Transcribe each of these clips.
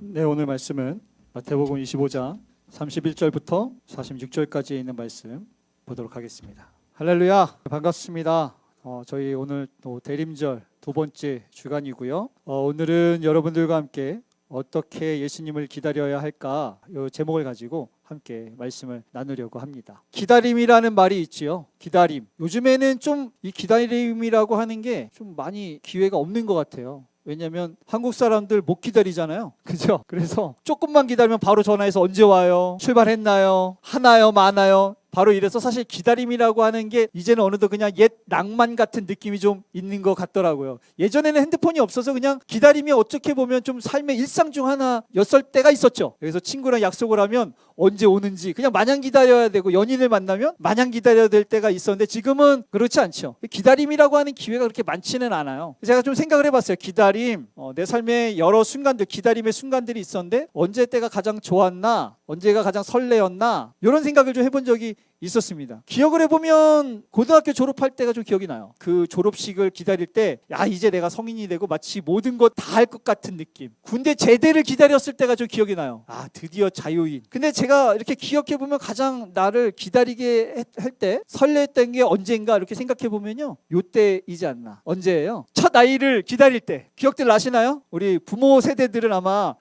네, 오늘 말씀은 마태복음 25장 31절부터 46절까지 있는 말씀 보도록 하겠습니다. 할렐루야, 반갑습니다. 어, 저희 오늘 또 대림절 두 번째 주간이고요. 어, 오늘은 여러분들과 함께 어떻게 예수님을 기다려야 할까 이 제목을 가지고 함께 말씀을 나누려고 합니다. 기다림이라는 말이 있지요. 기다림. 요즘에는 좀 이 기다림이라고 하는 게 좀 많이 기회가 없는 것 같아요. 왜냐면 한국 사람들 못 기다리잖아요. 그죠? 그래서 조금만 기다리면 바로 전화해서 언제 와요? 출발했나요? 하나요? 많아요? 바로 이래서 사실 기다림이라고 하는 게 이제는 어느덧 그냥 옛 낭만 같은 느낌이 좀 있는 것 같더라고요. 예전에는 핸드폰이 없어서 그냥 기다림이 어떻게 보면 좀 삶의 일상 중 하나였을 때가 있었죠. 그래서 친구랑 약속을 하면 언제 오는지 그냥 마냥 기다려야 되고 연인을 만나면 마냥 기다려야 될 때가 있었는데 지금은 그렇지 않죠. 기다림이라고 하는 기회가 그렇게 많지는 않아요. 제가 좀 생각을 해봤어요. 기다림, 어, 내 삶의 여러 순간들, 기다림의 순간들이 있었는데 언제 때가 가장 좋았나, 언제가 가장 설레었나 이런 생각을 좀 해본 적이 있었습니다. 기억을 해보면 고등학교 졸업할 때가 좀 기억이 나요. 그 졸업식을 기다릴 때, 야, 이제 내가 성인이 되고 마치 모든 것 다 할 것 같은 느낌. 군대 제대를 기다렸을 때가 좀 기억이 나요. 아, 드디어 자유인. 근데 제가 이렇게 기억해보면 가장 나를 기다리게 할 때 설레했던 게 언제인가 이렇게 생각해보면요. 요때이지 않나. 언제예요? 첫 아이를 기다릴 때. 기억들 나시나요? 우리 부모 세대들은 아마 하,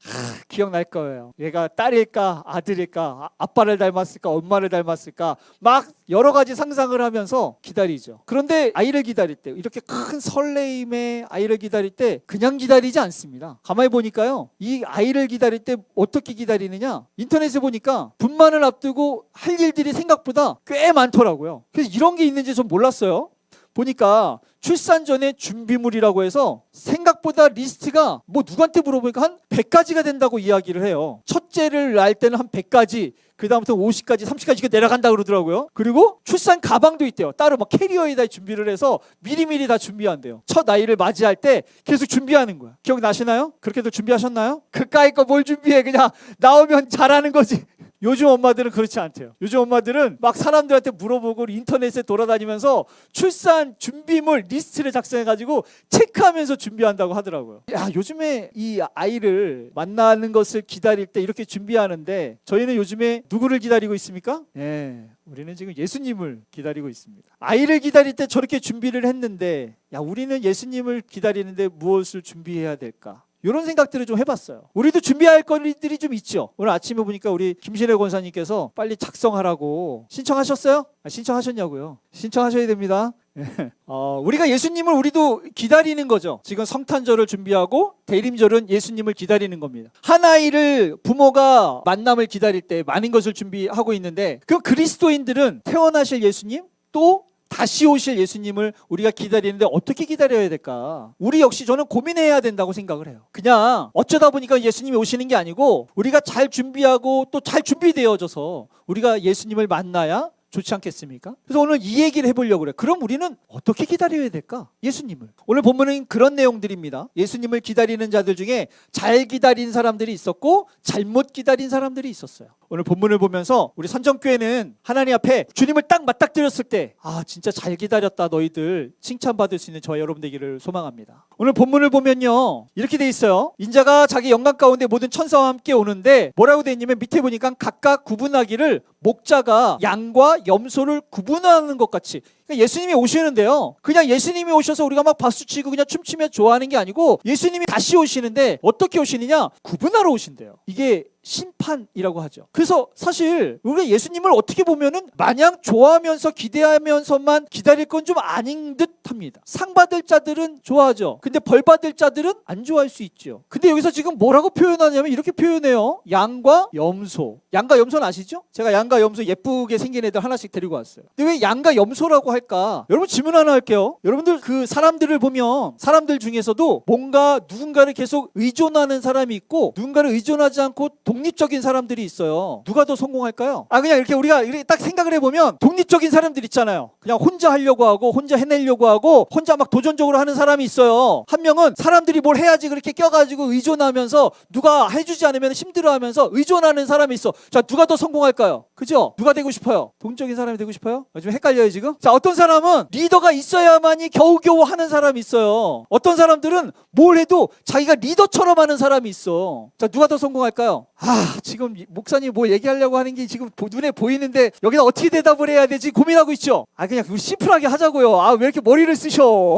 기억날 거예요. 얘가 딸일까, 아들일까, 아- 아빠를 닮았을까, 엄마를 닮았을까. 막 여러 가지 상상을 하면서 기다리죠. 그런데 아이를 기다릴 때 이렇게 큰 설레임의 아이를 기다릴 때 그냥 기다리지 않습니다. 가만히 보니까요. 이 아이를 기다릴 때 어떻게 기다리느냐? 인터넷에 보니까 분만을 앞두고 할 일들이 생각보다 꽤 많더라고요. 그래서 이런 게 있는지 좀 몰랐어요. 보니까 출산 전에 준비물이라고 해서 생각보다 리스트가 뭐 누구한테 물어보니까 한 100가지가 된다고 이야기를 해요. 첫째를 낳을 때는 한 100가지, 그 다음부터 50가지, 30가지 이렇게 내려간다 그러더라고요. 그리고 출산 가방도 있대요. 따로 막 캐리어에다 준비를 해서 미리미리 다 준비한대요. 첫 아이를 맞이할 때 계속 준비하는 거야. 기억나시나요? 그렇게도 준비하셨나요? 그까이 거 뭘 준비해? 그냥 나오면 잘하는 거지. 요즘 엄마들은 그렇지 않대요. 요즘 엄마들은 막 사람들한테 물어보고 인터넷에 돌아다니면서 출산 준비물 리스트를 작성해가지고 체크하면서 준비한다고 하더라고요. 야 요즘에 이 아이를 만나는 것을 기다릴 때 이렇게 준비하는데 저희는 요즘에 누구를 기다리고 있습니까? 예. 우리는 지금 예수님을 기다리고 있습니다. 아이를 기다릴 때 저렇게 준비를 했는데, 야, 우리는 예수님을 기다리는데 무엇을 준비해야 될까? 이런 생각들을 좀 해봤어요. 우리도 준비할 것들이 좀 있죠. 오늘 아침에 보니까 우리 김신혜 권사님께서 빨리 작성하라고 신청하셨어요? 아, 신청하셨냐고요? 신청하셔야 됩니다. 예. 어, 우리가 예수님을 우리도 기다리는 거죠. 지금 성탄절을 준비하고 대림절은 예수님을 기다리는 겁니다. 한 아이를 부모가 만남을 기다릴 때 많은 것을 준비하고 있는데 그 그리스도인들은 태어나실 예수님 또 다시 오실 예수님을 우리가 기다리는데 어떻게 기다려야 될까? 우리 역시 저는 고민해야 된다고 생각을 해요. 그냥 어쩌다 보니까 예수님이 오시는 게 아니고 우리가 잘 준비하고 또 잘 준비되어져서 우리가 예수님을 만나야 좋지 않겠습니까? 그래서 오늘 이 얘기를 해보려고 그래요. 그럼 우리는 어떻게 기다려야 될까? 예수님을. 오늘 본문은 그런 내용들입니다. 예수님을 기다리는 자들 중에 잘 기다린 사람들이 있었고 잘못 기다린 사람들이 있었어요. 오늘 본문을 보면서 우리 선정교회는 하나님 앞에 주님을 딱 맞닥뜨렸을 때 아 진짜 잘 기다렸다 너희들 칭찬받을 수 있는 저와 여러분 되기를 소망합니다. 오늘 본문을 보면요 이렇게 돼 있어요. 인자가 자기 영광 가운데 모든 천사와 함께 오는데 뭐라고 돼 있냐면 밑에 보니까 각각 구분하기를 목자가 양과 염소를 구분하는 것 같이 예수님이 오시는데요. 그냥 예수님이 오셔서 우리가 막 박수치고 그냥 춤추며 좋아하는 게 아니고 예수님이 다시 오시는데 어떻게 오시느냐? 구분하러 오신대요. 이게 심판이라고 하죠. 그래서 사실 우리가 예수님을 어떻게 보면은 마냥 좋아하면서 기대하면서만 기다릴 건 좀 아닌 듯합니다. 상 받을 자들은 좋아하죠. 근데 벌 받을 자들은 안 좋아할 수 있죠. 근데 여기서 지금 뭐라고 표현하냐면 이렇게 표현해요. 양과 염소. 양과 염소는 아시죠? 제가 양과 염소 예쁘게 생긴 애들 하나씩 데리고 왔어요. 근데 왜 양과 염소라고 할까? 여러분 질문 하나 할게요. 여러분들 그 사람들을 보면 사람들 중에서도 뭔가 누군가를 계속 의존하는 사람이 있고 누군가를 의존하지 않고 독립적인 사람들이 있어요. 누가 더 성공할까요? 아 그냥 이렇게 우리가 이렇게 딱 생각을 해보면 독립적인 사람들 있잖아요. 그냥 혼자 하려고 하고 혼자 해내려고 하고 혼자 막 도전적으로 하는 사람이 있어요. 한 명은 사람들이 뭘 해야지 그렇게 껴가지고 의존하면서 누가 해주지 않으면 힘들어하면서 의존하는 사람이 있어. 자 누가 더 성공할까요? 그죠? 누가 되고 싶어요? 동적인 사람이 되고 싶어요? 아, 좀 헷갈려요 지금? 자 어떤 어떤 사람은 리더가 있어야만이 겨우겨우 하는 사람이 있어요. 어떤 사람들은 뭘 해도 자기가 리더처럼 하는 사람이 있어. 자, 누가 더 성공할까요? 아, 지금 이 목사님 뭐 얘기하려고 하는 게 지금 보- 눈에 보이는데 여기다 어떻게 대답을 해야 되지 고민하고 있죠. 아, 그냥 심플하게 하자고요. 아, 왜 이렇게 머리를 쓰셔?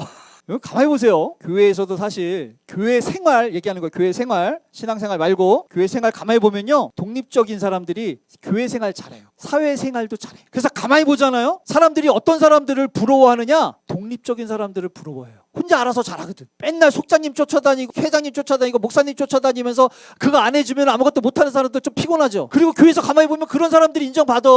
가만히 보세요. 교회에서도 사실 교회 생활 얘기하는 거예요. 교회 생활, 신앙 생활 말고 교회 생활 가만히 보면요. 독립적인 사람들이 교회 생활 잘해요. 사회 생활도 잘해요. 그래서 가만히 보잖아요. 사람들이 어떤 사람들을 부러워하느냐? 독립적인 사람들을 부러워해요. 혼자 알아서 잘하거든. 맨날 속자님 쫓아다니고 회장님 쫓아다니고 목사님 쫓아다니면서 그거 안 해주면 아무것도 못하는 사람들 좀 피곤하죠. 그리고 교회에서 가만히 보면 그런 사람들이 인정받아.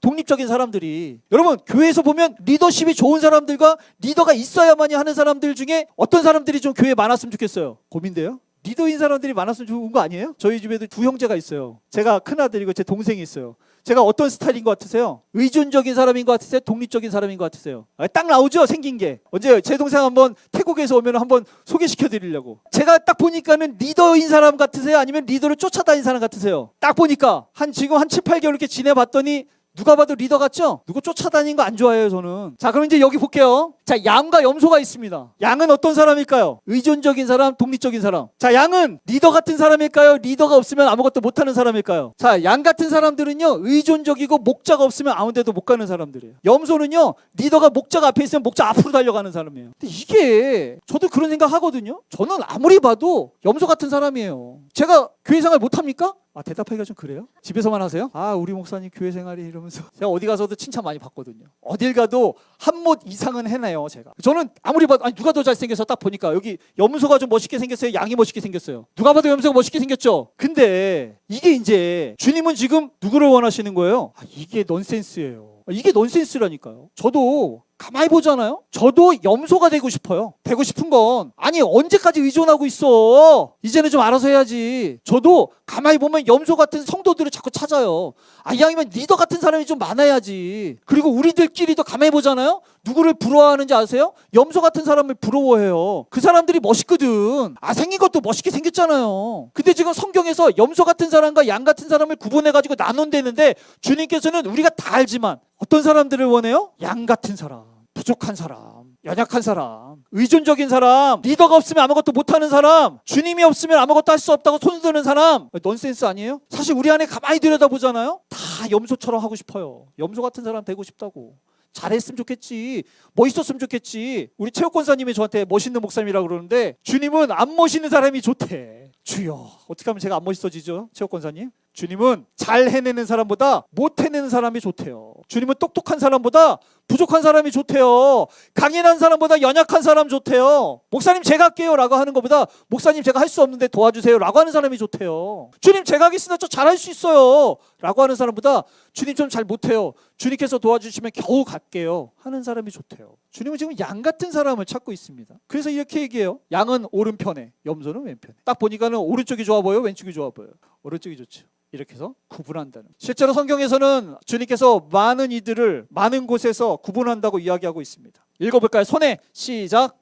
독립적인 사람들이. 여러분 교회에서 보면 리더십이 좋은 사람들과 리더가 있어야만이 하는 사람들 중에 어떤 사람들이 좀 교회에 많았으면 좋겠어요. 고민돼요? 리더인 사람들이 많았으면 좋은 거 아니에요? 저희 집에도 두 형제가 있어요. 제가 큰 아들이고 제 동생이 있어요. 제가 어떤 스타일인 것 같으세요? 의존적인 사람인 것 같으세요? 독립적인 사람인 것 같으세요? 아, 딱 나오죠 생긴 게. 언제 제 동생 한번 태국에서 오면 한번 소개시켜 드리려고. 제가 딱 보니까는 리더인 사람 같으세요? 아니면 리더를 쫓아다닌 사람 같으세요? 딱 보니까 한 지금 한 7, 8개월 이렇게 지내봤더니 누가 봐도 리더 같죠? 누구 쫓아다니는 거안 좋아해요, 저는. 자, 그럼 이제 여기 볼게요. 자, 양과 염소가 있습니다. 양은 어떤 사람일까요? 의존적인 사람, 독립적인 사람. 자, 양은 리더 같은 사람일까요? 리더가 없으면 아무것도 못하는 사람일까요? 자, 양 같은 사람들은요, 의존적이고 목자가 없으면 아무 데도 못 가는 사람들이에요. 염소는요, 리더가 목자가 앞에 있으면 목자 앞으로 달려가는 사람이에요. 근데 이게 저도 그런 생각 하거든요. 저는 아무리 봐도 염소 같은 사람이에요. 제가 교회 생활 못 합니까? 아 대답하기가 좀 그래요? 집에서만 하세요? 아 우리 목사님 교회 생활이 이러면서 제가 어디 가서도 칭찬 많이 받거든요. 어딜 가도 한 못 이상은 해내요 제가. 저는 아무리 봐도 아니 누가 더 잘생겨서 딱 보니까 여기 염소가 좀 멋있게 생겼어요. 양이 멋있게 생겼어요. 누가 봐도 염소가 멋있게 생겼죠. 근데 이게 이제 주님은 지금 누구를 원하시는 거예요? 아, 이게 넌센스예요. 아, 이게 넌센스라니까요. 저도 가만히 보잖아요. 저도 염소가 되고 싶어요. 되고 싶은 건 아니 언제까지 의존하고 있어? 이제는 좀 알아서 해야지. 저도 가만히 보면 염소 같은 성도들을 자꾸 찾아요. 아 이왕이면 리더 같은 사람이 좀 많아야지. 그리고 우리들끼리도 가만히 보잖아요. 누구를 부러워하는지 아세요? 염소 같은 사람을 부러워해요. 그 사람들이 멋있거든. 아 생긴 것도 멋있게 생겼잖아요. 근데 지금 성경에서 염소 같은 사람과 양 같은 사람을 구분해 가지고 나눈다는데 주님께서는 우리가 다 알지만 어떤 사람들을 원해요? 양 같은 사람, 부족한 사람, 연약한 사람, 의존적인 사람, 리더가 없으면 아무것도 못하는 사람, 주님이 없으면 아무것도 할 수 없다고 손드는 사람, 넌센스 아니에요? 사실 우리 안에 가만히 들여다보잖아요. 다 염소처럼 하고 싶어요. 염소 같은 사람 되고 싶다고. 잘했으면 좋겠지. 멋있었으면 좋겠지. 우리 체육권사님이 저한테 멋있는 목사님이라고 그러는데 주님은 안 멋있는 사람이 좋대. 주여. 어떻게 하면 제가 안 멋있어지죠? 체육권사님? 주님은 잘 해내는 사람보다 못 해내는 사람이 좋대요. 주님은 똑똑한 사람보다 부족한 사람이 좋대요. 강인한 사람보다 연약한 사람 좋대요. 목사님 제가 할게요 라고 하는 것보다 목사님 제가 할 수 없는데 도와주세요 라고 하는 사람이 좋대요. 주님 제가 하겠습니다. 저 잘할 수 있어요 라고 하는 사람보다 주님 좀 잘 못해요. 주님께서 도와주시면 겨우 갈게요 하는 사람이 좋대요. 주님은 지금 양 같은 사람을 찾고 있습니다. 그래서 이렇게 얘기해요. 양은 오른편에, 염소는 왼편에. 딱 보니까는 오른쪽이 좋아 보여, 왼쪽이 좋아 보여. 오른쪽이 좋죠. 이렇게 해서 구분한다는. 실제로 성경에서는 주님께서 많은 이들을 많은 곳에서 구분한다고 이야기하고 있습니다. 읽어볼까요? 손에 시작.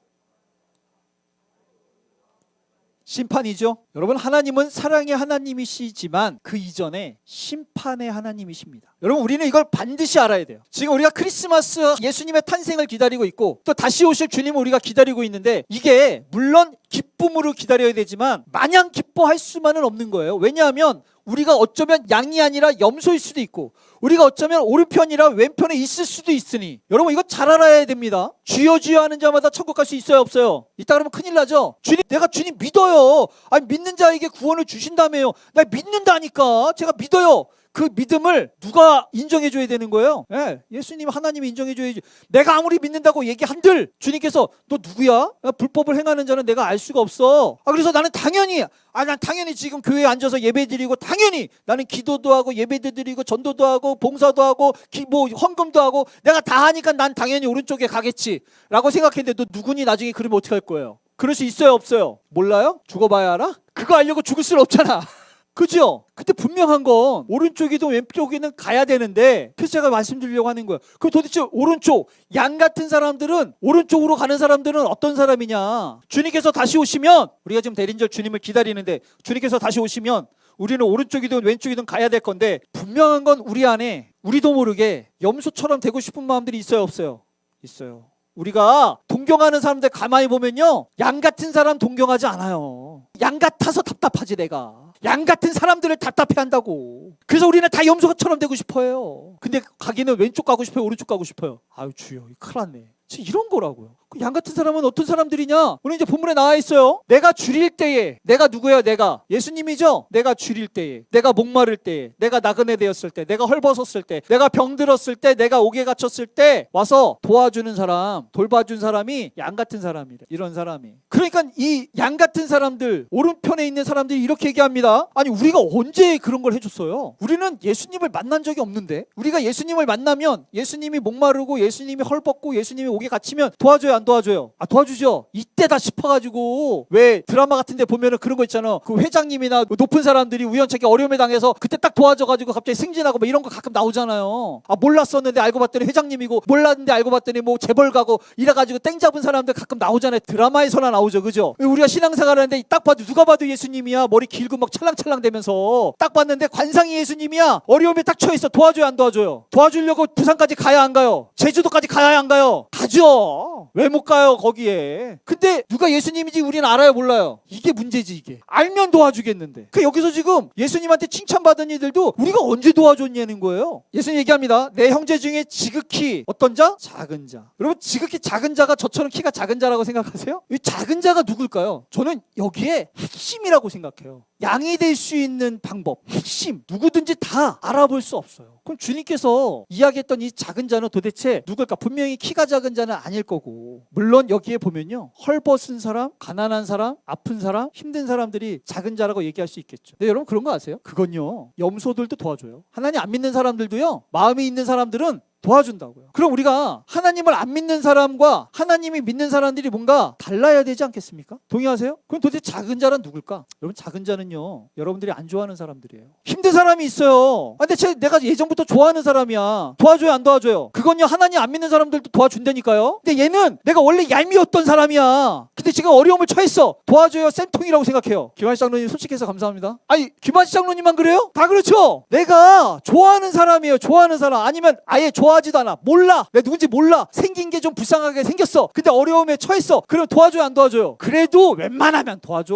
심판이죠. 여러분 하나님은 사랑의 하나님이시지만 그 이전에 심판의 하나님이십니다. 여러분 우리는 이걸 반드시 알아야 돼요. 지금 우리가 크리스마스 예수님의 탄생을 기다리고 있고 또 다시 오실 주님을 우리가 기다리고 있는데 이게 물론 기쁨으로 기다려야 되지만 마냥 기뻐할 수만은 없는 거예요. 왜냐하면 우리가 어쩌면 양이 아니라 염소일 수도 있고 우리가 어쩌면 오른편이라 왼편에 있을 수도 있으니 여러분 이거 잘 알아야 됩니다. 주여 주여 하는 자마다 천국 갈 수 있어요 없어요? 이따 그러면 큰일 나죠. 주님 내가 주님 믿어요. 아니 믿는 자에게 구원을 주신다며요. 나 믿는다니까. 제가 믿어요. 그 믿음을 누가 인정해 줘야 되는 거예요? 예, 예수님 하나님이 인정해 줘야지. 내가 아무리 믿는다고 얘기한들 주님께서 너 누구야? 야, 불법을 행하는 자는 내가 알 수가 없어. 아 그래서 나는 당연히 아 난 당연히 지금 교회에 앉아서 예배드리고 당연히 나는 기도도 하고 예배도 드리고 전도도 하고 봉사도 하고 기, 뭐 헌금도 하고 내가 다 하니까 난 당연히 오른쪽에 가겠지라고 생각했는데 너 누구니 나중에 그러면 어떻게 할 거예요? 그럴 수 있어요 없어요? 몰라요? 죽어봐야 알아? 그거 알려고 죽을 수는 없잖아. 그죠? 근데 분명한 건 오른쪽이든 왼쪽이든 가야 되는데 그래서 제가 말씀드리려고 하는 거예요. 그럼 도대체 오른쪽 양 같은 사람들은 오른쪽으로 가는 사람들은 어떤 사람이냐? 주님께서 다시 오시면 우리가 지금 대린절 주님을 기다리는데 주님께서 다시 오시면 우리는 오른쪽이든 왼쪽이든 가야 될 건데 분명한 건 우리 안에 우리도 모르게 염소처럼 되고 싶은 마음들이 있어요 없어요? 있어요. 우리가 동경하는 사람들 가만히 보면요. 양 같은 사람 동경하지 않아요. 양 같아서 답답하지 내가. 양 같은 사람들을 답답해 한다고. 그래서 우리는 다 염소처럼 되고 싶어요. 근데 가기는 왼쪽 가고 싶어요, 오른쪽 가고 싶어요. 아유 주여, 이 큰일 났네. 이런 거라고요. 그양 같은 사람은 어떤 사람들이냐? 오늘 이제 본문에 나와 있어요. 내가 줄일 때에 내가 누구예요? 내가 예수님이죠. 내가 줄일 때에 내가 목마를 때에 내가 나그네 되었을 때 내가 헐벗었을 때 내가 병들었을 때 내가 옥에 갇혔을 때 와서 도와주는 사람, 돌봐준 사람이 양 같은 사람이래. 이런 사람이. 그러니까 이 양 같은 사람들 오른편에 있는 사람들이 이렇게 얘기합니다. 아니 우리가 언제 그런 걸 해줬어요? 우리는 예수님을 만난 적이 없는데 우리가 예수님을 만나면 예수님이 목마르고 예수님이 헐벗고 예수님이 옥에 갇히면 도와줘요 안 도와줘요? 아 도와주죠. 이때다 싶어가지고 왜 드라마 같은데 보면은 그런 거 있잖아. 그 회장님이나 높은 사람들이 우연찮게 어려움에 당해서 그때 딱 도와줘가지고 갑자기 승진하고 뭐 이런 거 가끔 나오잖아요. 아 몰랐었는데 알고 봤더니 회장님이고 몰랐는데 알고 봤더니 뭐 재벌 가고 이래가지고 땡 잡은 사람들 가끔 나오잖아요. 드라마에서나 나오죠, 그죠? 우리가 신앙생활 하는데 딱 봐도 누가 봐도 예수님이야. 머리 길고 막 찰랑찰랑 되면서 딱 봤는데 관상이 예수님이야. 어려움에 딱 처해 있어. 도와줘요, 안 도와줘요? 도와주려고 부산까지 가야 안 가요? 제주도까지 가야 안 가요? 가죠. 왜 못 가요 거기에? 근데 누가 예수님인지 우리는 알아요, 몰라요? 이게 문제지 이게. 알면 도와주겠는데. 그 여기서 지금 예수님한테 칭찬받은 이들도 우리가 언제 도와줬냐는 거예요. 예수님 얘기합니다. 내 형제 중에 지극히 어떤 자? 작은 자. 여러분 지극히 작은 자가 저처럼 키가 작은 자라고 생각하세요? 이 작은 자가 누굴까요? 저는 여기에 핵심이라고 생각해요. 양이 될 수 있는 방법, 핵심, 누구든지 다 알아볼 수 없어요. 그럼 주님께서 이야기했던 이 작은 자는 도대체 누굴까? 분명히 키가 작은 자는 아닐 거고, 물론 여기에 보면요. 헐벗은 사람, 가난한 사람, 아픈 사람, 힘든 사람들이 작은 자라고 얘기할 수 있겠죠. 근데 여러분 그런 거 아세요? 그건요. 염소들도 도와줘요. 하나님 안 믿는 사람들도요. 마음이 있는 사람들은 도와준다고요. 그럼 우리가 하나님을 안 믿는 사람과 하나님이 믿는 사람들이 뭔가 달라야 되지 않겠습니까? 동의하세요? 그럼 도대체 작은 자란 누굴까? 여러분 작은 자는요. 여러분들이 안 좋아하는 사람들이에요. 힘든 사람이 있어요. 아, 근데 제, 내가 예전부터 좋아하는 사람이야. 도와줘요, 안 도와줘요? 그건요. 하나님 안 믿는 사람들도 도와준다니까요. 근데 얘는 내가 원래 얄미웠던 사람이야. 근데 지금 어려움을 처했어. 도와줘요. 쌤통이라고 생각해요. 김한식 장로님 솔직해서 감사합니다. 아니 김한식 장로님만 그래요? 다 그렇죠. 내가 좋아하는 사람이에요. 좋아하는 사람 아니면 아예 좋아 하지도 않아. 몰라. 내가 누군지 몰라. 생긴 게 좀 불쌍하게 생겼어. 근데 어려움에 처했어. 그럼 도와줘요, 안 도와줘요? 그래도 웬만하면 도와줘.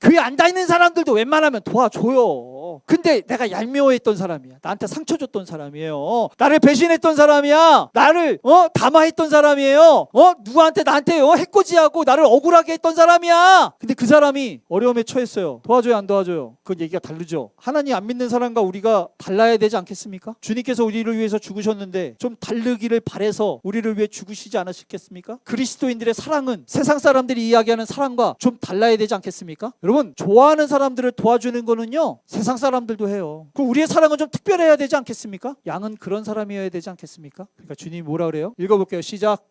교회 안 다니는 사람들도 웬만하면 도와줘요. 근데 내가 얄미워했던 사람이야. 나한테 상처 줬던 사람이에요. 나를 배신했던 사람이야. 나를 어 담아했던 사람이에요. 어 누구한테 나한테 어 해코지하고 나를 억울하게 했던 사람이야. 근데 그 사람이 어려움에 처했어요. 도와줘요, 안 도와줘요? 그건 얘기가 다르죠. 하나님 안 믿는 사람과 우리가 달라야 되지 않겠습니까? 주님께서 우리를 위해서 죽으셨는데 좀 다르기를 바래서 우리를 위해 죽으시지 않으셨겠습니까? 그리스도인들의 사랑은 세상 사람들이 이야기하는 사랑과 좀 달라야 되지 않겠습니까? 여러분 좋아하는 사람들을 도와주는 거는요 세상 사람들도 해요. 그럼 우리의 사랑은 좀 특별해야 되지 않겠습니까? 양은 그런 사람이어야 되지 않겠습니까? 그러니까 주님이 뭐라 그래요? 읽어볼게요. 시작.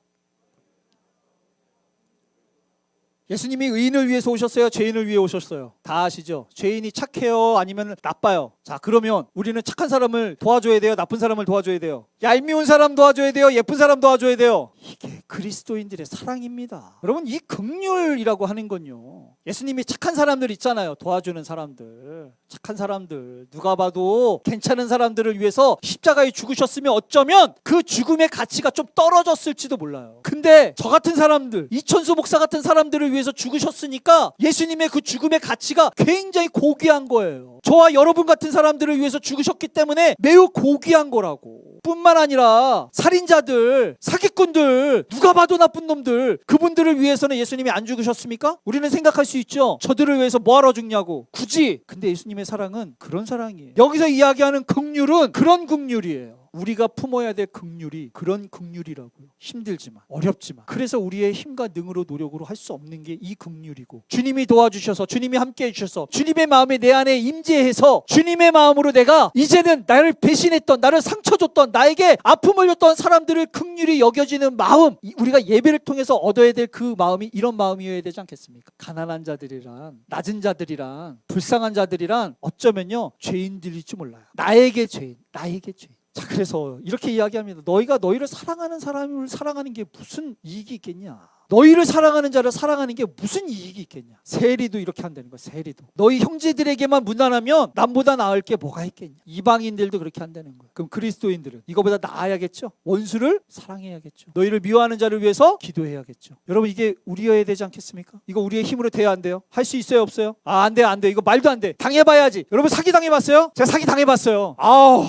예수님이 의인을 위해서 오셨어요? 죄인을 위해 오셨어요? 다 아시죠? 죄인이 착해요? 아니면 나빠요? 자, 그러면 우리는 착한 사람을 도와줘야 돼요? 나쁜 사람을 도와줘야 돼요? 얄미운 사람 도와줘야 돼요? 예쁜 사람 도와줘야 돼요? 이게 그리스도인들의 사랑입니다. 여러분, 이 긍휼이라고 하는 건요. 예수님이 착한 사람들 있잖아요. 도와주는 사람들. 착한 사람들. 누가 봐도 괜찮은 사람들을 위해서 십자가에 죽으셨으면 어쩌면 그 죽음의 가치가 좀 떨어졌을지도 몰라요. 근데 저 같은 사람들, 이천수 목사 같은 사람들을 위해 서 죽으셨으니까 예수님의 그 죽음의 가치가 굉장히 고귀한 거예요. 저와 여러분 같은 사람들을 위해서 죽으셨기 때문에 매우 고귀한 거라고. 뿐만 아니라 살인자들, 사기꾼들, 누가 봐도 나쁜 놈들, 그분들을 위해서는 예수님이 안 죽으셨습니까? 우리는 생각할 수 있죠. 저들을 위해서 뭐하러 죽냐고. 굳이. 근데 예수님의 사랑은 그런 사랑이에요. 여기서 이야기하는 극률은 그런 극률이에요. 우리가 품어야 될 극률이 그런 극률이라고요. 힘들지만 어렵지만 그래서 우리의 힘과 능으로 노력으로 할 수 없는 게 이 극률이고 주님이 도와주셔서 주님이 함께해 주셔서 주님의 마음이 내 안에 임재해서 주님의 마음으로 내가 이제는 나를 배신했던 나를 상처 줬던 나에게 아픔을 줬던 사람들을 극률이 여겨지는 마음 이- 우리가 예배를 통해서 얻어야 될 그 마음이 이런 마음이어야 되지 않겠습니까? 가난한 자들이란 낮은 자들이란 불쌍한 자들이란 어쩌면요 죄인들일지 몰라요. 나에게 죄인, 나에게 죄인. 자 그래서 이렇게 이야기합니다. 너희가 너희를 사랑하는 사람을 사랑하는 게 무슨 이익이 있겠냐? 너희를 사랑하는 자를 사랑하는 게 무슨 이익이 있겠냐? 세리도 이렇게 한다는 거야. 세리도. 너희 형제들에게만 무난하면 남보다 나을 게 뭐가 있겠냐? 이방인들도 그렇게 한다는 거야. 그럼 그리스도인들은 이거보다 나아야겠죠? 원수를 사랑해야겠죠. 너희를 미워하는 자를 위해서 기도해야겠죠. 여러분 이게 우리여야 되지 않겠습니까? 이거 우리의 힘으로 돼야 안 돼요? 할 수 있어요, 없어요? 아, 안 돼, 안 돼. 이거 말도 안 돼. 당해봐야지. 여러분 사기 당해봤어요? 제가 사기 당해봤어요. 아우.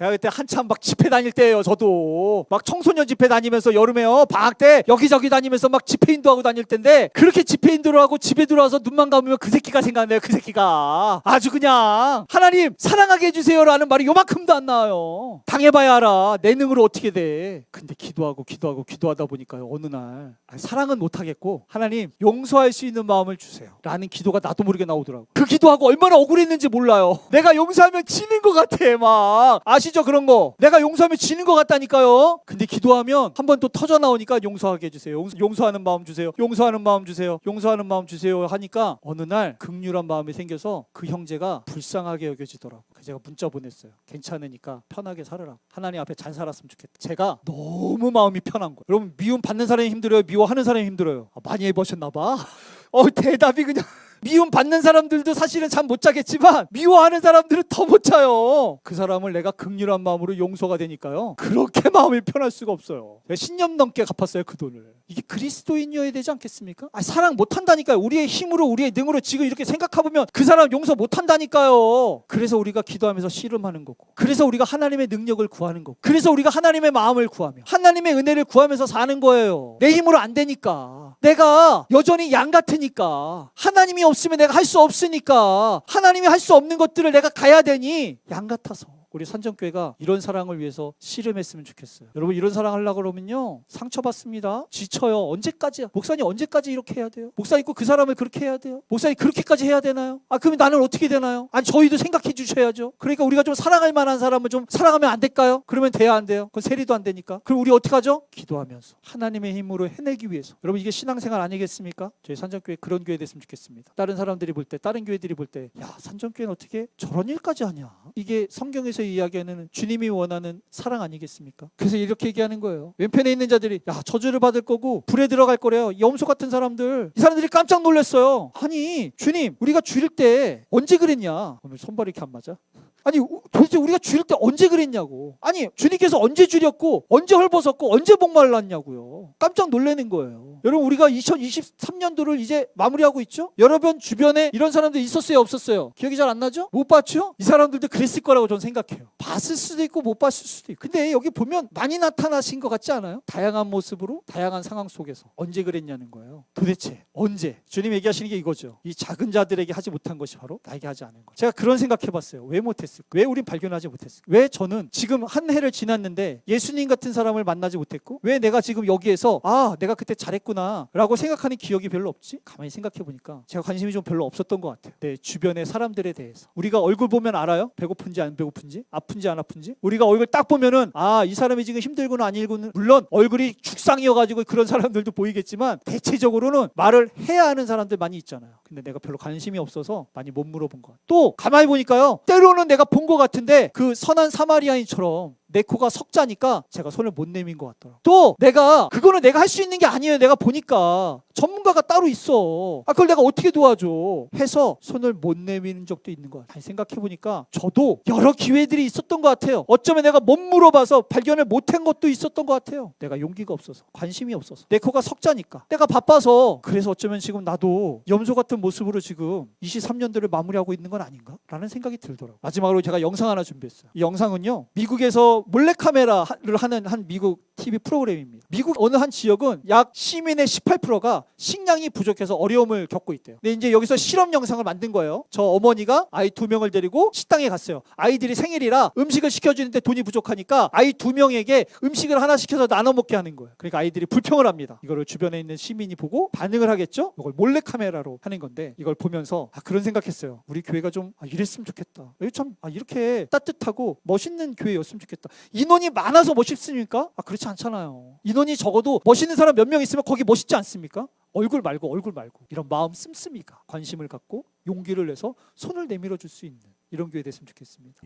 제가 그때 한참 막 집회 다닐 때예요. 저도 막 청소년 집회 다니면서 여름에요 방학 때 여기저기 다니면서 막 집회 인도 하고 다닐 텐데 그렇게 집회 인도를 하고 집에 들어와서 눈만 감으면 그 새끼가 생각나요. 그 새끼가 아주 그냥 하나님 사랑하게 해주세요라는 말이 요만큼도 안 나와요. 당해봐야 알아. 내 능으로 어떻게 돼? 근데 기도하고 기도하고 기도하다 보니까요 어느 날 아, 사랑은 못하겠고 하나님 용서할 수 있는 마음을 주세요.라는 기도가 나도 모르게 나오더라고. 그 기도하고 얼마나 억울했는지 몰라요. 내가 용서하면 지는 것 같아 막 아시 죠 그런 거. 내가 용서하면 지는 것 같다니까요. 근데 기도하면 한 번 또 터져 나오니까 용서하게 해주세요. 용서, 용서 하는 마음 주세요. 용서하는 마음 주세요. 용서하는 마음 주세요 하니까 어느 날 극률한 마음이 생겨서 그 형제가 불쌍하게 여겨지더라고. 그래서 제가 문자 보냈어요. 괜찮으니까 편하게 살아라. 하나님 앞에 잘 살았으면 좋겠다. 제가 너무 마음이 편한 거예요. 여러분 미움 받는 사람이 힘들어요. 미워하는 사람이 힘들어요. 아, 많이 해보셨나 봐. 어 대답이 그냥 미움 받는 사람들도 사실은 잠못 자겠지만 미워하는 사람들은 더 못 자요. 그 사람을 내가 극률한 마음으로 용서가 되니까요. 그렇게 마음이 편할 수가 없어요. 내가 10년 넘게 갚았어요 그 돈을. 이게 그리스도인이어야 되지 않겠습니까? 아, 사랑 못 한다니까요. 우리의 힘으로 우리의 능으로 지금 이렇게 생각해 보면 그 사람 용서 못 한다니까요. 그래서 우리가 기도하면서 씨름하는 거고. 그래서 우리가 하나님의 능력을 구하는 거고. 그래서 우리가 하나님의 마음을 구하며 하나님의 은혜를 구하면서 사는 거예요. 내 힘으로 안 되니까. 내가 여전히 양 같으니까. 하나님이 없으면 내가 할 수 없으니까. 하나님이 할 수 없는 것들을 내가 가야 되니 양 같아서. 우리 산정교회가 이런 사랑을 위해서 씨름했으면 좋겠어요. 여러분 이런 사랑 하려고 그러면요. 상처받습니다. 지쳐요. 언제까지 목사님 언제까지 이렇게 해야 돼요? 목사님 꼭 그 사람을 그렇게 해야 돼요? 목사님 그렇게까지 해야 되나요? 아 그러면 나는 어떻게 되나요? 아니 저희도 생각해 주셔야죠. 그러니까 우리가 좀 사랑할 만한 사람을 좀 사랑하면 안 될까요? 그러면 돼야 안 돼요. 그건 세리도 안 되니까. 그럼 우리 어떻게 하죠? 기도하면서 하나님의 힘으로 해내기 위해서. 여러분 이게 신앙생활 아니겠습니까? 저희 산정교회 그런 교회 됐으면 좋겠습니다. 다른 사람들이 볼 때, 다른 교회들이 볼 때, 야 산정교회는 어떻게 저런 일까지 하냐? 이게 성경에서 이야기하는 주님이 원하는 사랑 아니겠습니까? 그래서 이렇게 얘기하는 거예요. 왼편에 있는 자들이 야 저주를 받을 거고 불에 들어갈 거래요. 염소 같은 사람들. 이 사람들이 깜짝 놀랐어요. 아니 주님 우리가 줄일 때 언제 그랬냐? 오늘 손발이 이렇게 안 맞아? 아니 우- 도대체 우리가 줄일 때 언제 그랬냐고. 아니 주님께서 언제 줄였고 언제 헐벗었고 언제 목말랐냐고요. 깜짝 놀라는 거예요. 여러분 우리가 2023년도를 이제 마무리하고 있죠? 여러분 주변에 이런 사람들 있었어요 없었어요? 기억이 잘 안 나죠? 못 봤죠? 이 사람들도 그랬을 거라고 저는 생각해요. 봤을 수도 있고 못 봤을 수도 있고. 근데 여기 보면 많이 나타나신 것 같지 않아요? 다양한 모습으로 다양한 상황 속에서 언제 그랬냐는 거예요. 도대체 언제? 주님 얘기하시는 게 이거죠. 이 작은 자들에게 하지 못한 것이 바로 나에게 하지 않은 것. 제가 그런 생각해봤어요. 왜 못했 을까? 왜 우린 발견하지 못했을까? 왜 저는 지금 한 해를 지났는데 예수님 같은 사람을 만나지 못했고 왜 내가 지금 여기에서 아 내가 그때 잘했구나 라고 생각하는 기억이 별로 없지? 가만히 생각해 보니까 제가 관심이 좀 별로 없었던 것 같아요. 내 주변의 사람들에 대해서 우리가 얼굴 보면 알아요? 배고픈지 안 배고픈지, 아픈지 안 아픈지. 우리가 얼굴 딱 보면은 아 이 사람이 지금 힘들구나 아니고는 물론 얼굴이 죽상이어가지고 그런 사람들도 보이겠지만 대체적으로는 말을 해야 하는 사람들 많이 있잖아요. 근데 내가 별로 관심이 없어서 많이 못 물어본 것 같아요. 또 가만히 보니까요. 때로는 내가 본 것 같은데 그 선한 사마리아인처럼 내 코가 석자니까 제가 손을 못 내민 것 같더라고. 또 내가 그거는 내가 할 수 있는 게 아니에요. 내가 보니까 전문가가 따로 있어. 아 그걸 내가 어떻게 도와줘? 해서 손을 못 내미는 적도 있는 것 같아요. 생각해 보니까 저도 여러 기회들이 있었던 것 같아요. 어쩌면 내가 못 물어봐서 발견을 못한 것도 있었던 것 같아요. 내가 용기가 없어서 관심이 없어서 내 코가 석자니까 내가 바빠서 그래서 어쩌면 지금 나도 염소 같은 모습으로 지금 23년도를 마무리하고 있는 건 아닌가라는 생각이 들더라고 요. 마지막으로 제가 영상 하나 준비했어요. 이 영상은요 미국에서 몰래카메라를 하는 한 미국 TV 프로그램입니다. 미국 어느 한 지역은 약 시민의 18%가 식량이 부족해서 어려움을 겪고 있대요. 근데 이제 여기서 실험 영상을 만든 거예요. 저 어머니가 아이 두 명을 데리고 식당에 갔어요. 아이들이 생일이라 음식을 시켜주는데 돈이 부족하니까 아이 두 명에게 음식을 하나 시켜서 나눠 먹게 하는 거예요. 그러니까 아이들이 불평을 합니다. 이거를 주변에 있는 시민이 보고 반응을 하겠죠? 이걸 몰래 카메라로 하는 건데 이걸 보면서 아, 그런 생각했어요. 우리 교회가 좀 아, 이랬으면 좋겠다. 이거 참 아, 이렇게 따뜻하고 멋있는 교회였으면 좋겠다. 인원이 많아서 멋있습니까? 아, 그렇지 않잖아요. 인원이 적어도 멋있는 사람 몇 명 있으면 거기 멋있지 않습니까? 얼굴 말고 얼굴 말고 이런 마음 씀씀이가 관심을 갖고 용기를 내서 손을 내밀어 줄 수 있는 이런 교회 됐으면 좋겠습니다.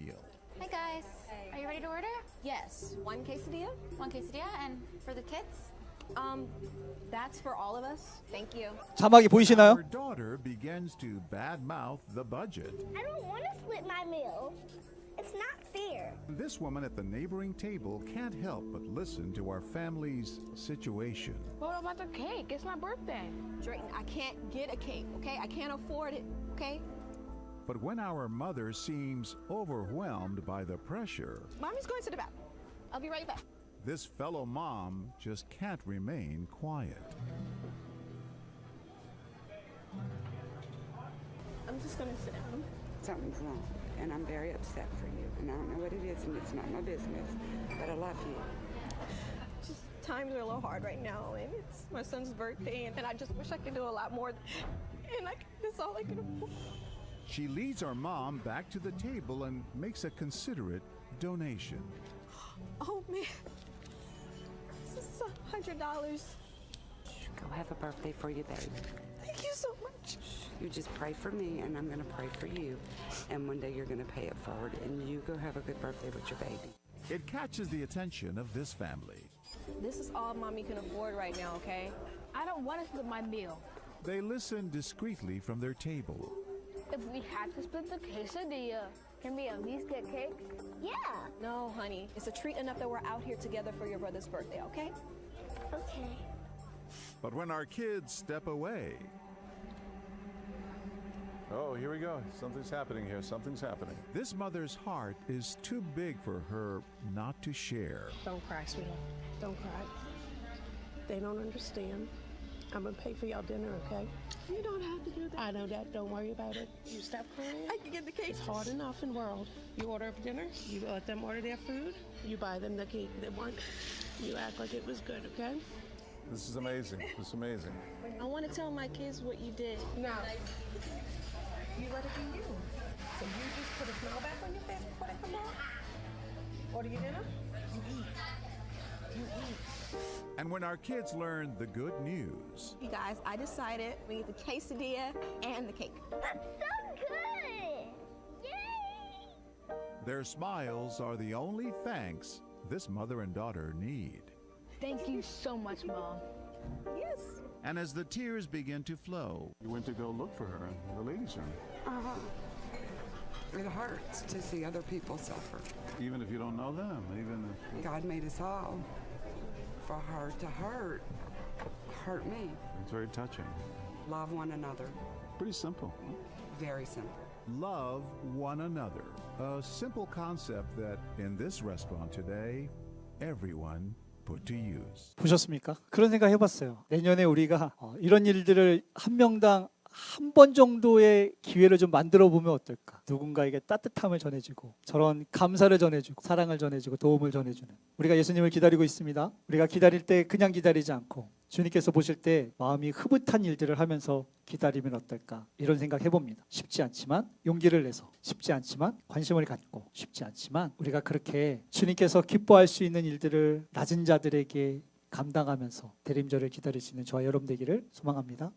Hi guys, are you ready to order? Yes, one quesadilla. One quesadilla and for the kids? Um, that's for all of us. Thank you. 자막이 보이시나요? Her daughter begins to badmouth the budget. I don't want to split my meal. It's not fair. This woman at the neighboring table can't help but listen to our family's situation. What about the cake? It's my birthday. Drayton, I can't get a cake, okay? I can't afford it, okay? But when our mother seems overwhelmed by the pressure, Mommy's going to the bathroom. I'll be right back. this fellow mom just can't remain quiet. I'm just gonna sit down. something's wrong, and I'm very upset for you. And I don't know what it is, and it's not my business, but I love you. Just times are a little hard right now, and it's my son's birthday, and, and I just wish I could do a lot more. And I, that's all I can afford. She leads our mom back to the table and makes a considerate donation. Oh man, this is a hundred dollars. Go have a birthday for you, baby. You just pray for me, and I'm gonna pray for you. And one day you're gonna pay it forward, and you go have a good birthday with your baby. It catches the attention of this family. This is all mommy can afford right now, okay? I don't want to split my meal. They listen discreetly from their table. If we had to split the quesadilla, can we at least get cake? Yeah. No, honey, it's a treat enough that we're out here together for your brother's birthday, okay? Okay. But when our kids step away, Oh, here we go. Something's happening here. Something's happening. this mother's heart is too big for her not to share. Don't cry, sweetheart. Don't cry. They don't understand. I'm gonna pay for y'all dinner, okay? You don't have to do that. I know that. Don't worry about it. You stop crying. I can get the cake. It's hard enough in the world. You order up dinner. You let them order their food. You buy them the cake they want. You act like it was good, okay? This is amazing. This is amazing. I want to tell my kids what you did. No. You let it be you. So you just put a smile back on your face before they come on. Order your dinner. You eat. You eat. And when our kids learn the good news, You guys, I decided we need the quesadilla and the cake. That's so good. Yay. their smiles are the only thanks this mother and daughter need. Thank you so much, Mom. Yes. And as the tears begin to flow, You went to go look for her in the ladies' room. Uh-huh. It hurts to see other people suffer. Even if you don't know them, even if God made us all. For her to hurt, hurt me. it's very touching. Love one another. Pretty simple. Very simple. love one another. A simple concept that in this restaurant today, everyone put to use. 보셨습니까? 그런 생각 해봤어요. 내년에 우리가 어, 이런 일들을 한 명당 한 번 정도의 기회를 좀 만들어 보면 어떨까? 누군가에게 따뜻함을 전해주고 저런 감사를 전해주고 사랑을 전해주고 도움을 전해주는 우리가 예수님을 기다리고 있습니다. 우리가 기다릴 때 그냥 기다리지 않고 주님께서 보실 때 마음이 흐뭇한 일들을 하면서 기다리면 어떨까? 이런 생각 해봅니다. 쉽지 않지만 용기를 내서 쉽지 않지만 관심을 갖고 쉽지 않지만 우리가 그렇게 주님께서 기뻐할 수 있는 일들을 낮은 자들에게 감당하면서 대림절을 기다릴 수 있는 저와 여러분 되기를 소망합니다.